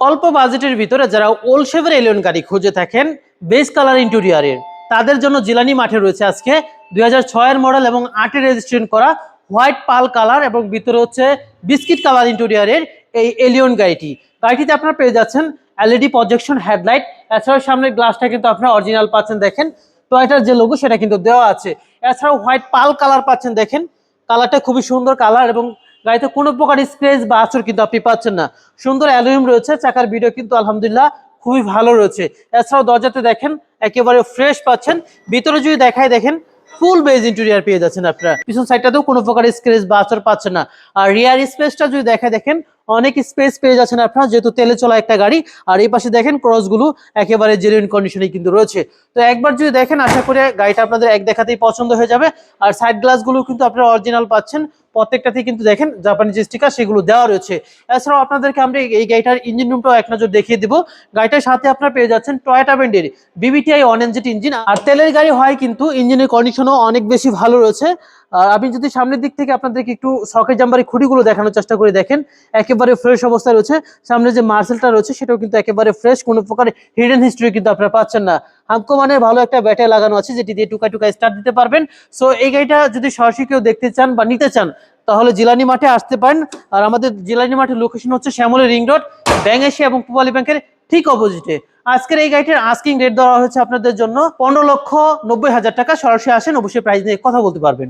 অল্প বাজেটের ভিতরে যারা ওল শেভের এলিয়ন গাড়ি খুঁজে থাকেন বেস কালার ইন্টেরিয়ারের তাদের জন্য জিলানি মাঠে রয়েছে আজকে দুই হাজার ছয়ের মডেল এবং আটের রেজিস্ট্রেশন করা হোয়াইট পাল কালার এবং ভিতরে হচ্ছে বিস্কিট কালার ইন্টেরিয়ারের এই এলিয়ন গাড়িটি। গাড়িটিতে আপনারা পেয়ে যাচ্ছেন এলইডি প্রজেকশন হেডলাইট এছাড়াও সামনের গ্লাসটা কিন্তু আপনারা অরিজিনাল পাচ্ছেন দেখেন। টয়টার যে লোগো সেটা কিন্তু দেওয়া আছে। এছাড়াও হোয়াইট পাল কালার পাচ্ছেন দেখেন। কালারটা খুবই সুন্দর কালার এবং গাড়িতে কোনো প্রকার স্ক্রেচ বা আচর কিন্তু আপনি পাচ্ছেন না। সুন্দর অ্যালুমিনিয়াম রয়েছে, চাকার ভিডিও কিন্তু আলহামদুলিল্লাহ খুবই ভালো রয়েছে। এছাড়াও দরজাতে দেখেন একেবারে ফ্রেশ পাচ্ছেন। ভিতরে যদি দেখায় দেখেন ফুল বেজ ইন্টেরিয়ার পেয়ে যাচ্ছেন আপনারা। পিছন সাইডটাতেও কোনো প্রকার স্ক্রেচ বা আচর পাচ্ছেন না। আর রিয়ার স্পেসটা যদি দেখায় দেখেন, অনেক স্পেস পেয়ে যাচ্ছেন আপনারা, যেহেতু তেলে চলা একটা গাড়ি। আর এই পাশে দেখেন ক্রসগুলো একেবারে জেনুইন কন্ডিশনে কিন্তু রয়েছে। তো একবার যদি দেখেন, আশা করি গাড়িটা আপনাদের এক দেখাতেই পছন্দ হয়ে যাবে। আর সাইড গ্লাসগুলো কিন্তু আপনারা অরিজিনাল পাচ্ছেন। প্রত্যেকটাতেই কিন্তু দেখেন জাপানি যে স্টিকার সেগুলো দেওয়া রয়েছে। এছাড়াও আপনাদেরকে আমরা এই গাড়িটার ইঞ্জিন রুমটাও এক নজর দেখিয়ে দিব। গাড়িটার সাথে আপনারা পেয়ে যাচ্ছেন টয়োটা ব্র্যান্ডের বিবিটিআই ওয়ান এনজেট ইঞ্জিন আর তেলের গাড়ি হয় কিন্তু ইঞ্জিনের কন্ডিশনও অনেক বেশি ভালো রয়েছে। আর আপনি যদি সামনের দিক থেকে আপনাদেরকে একটু সকেট জাম্বারি খুঁটিগুলো দেখানোর চেষ্টা করে দেখেন, একেবারে ফ্রেশ অবস্থায় রয়েছে। সামনে যে মার্সেলটা রয়েছে, সেটাও কিন্তু একেবারে ফ্রেশ কোনো প্রকার হিডেন হিস্ট্রি কিন্তু আপনারা পাচ্ছেন না। হামকো মানে ভালো একটা ব্যাটারি লাগানো আছে, যেটি দিয়ে টুকা টুকা স্টার্ট দিতে পারবেন। সো এই গাড়িটা যদি সরাসরি কেউ দেখতে চান বা নিতে চান, তাহলে জিলানি মাঠে আসতে পারেন। আর আমাদের জিলানি মাঠের লোকেশন হচ্ছে Shyamoli ring road, bank Asia এবং পূবালী ব্যাংকের ঠিক অপোজিটে আজকের এই গাড়িটির আস্কিং রেট দেওয়া হয়েছে আপনাদের জন্য পনেরো লক্ষ নব্বই হাজার টাকা। সরাসরি আসেন, অবশ্যই প্রাইস নিয়ে কথা বলতে পারবেন।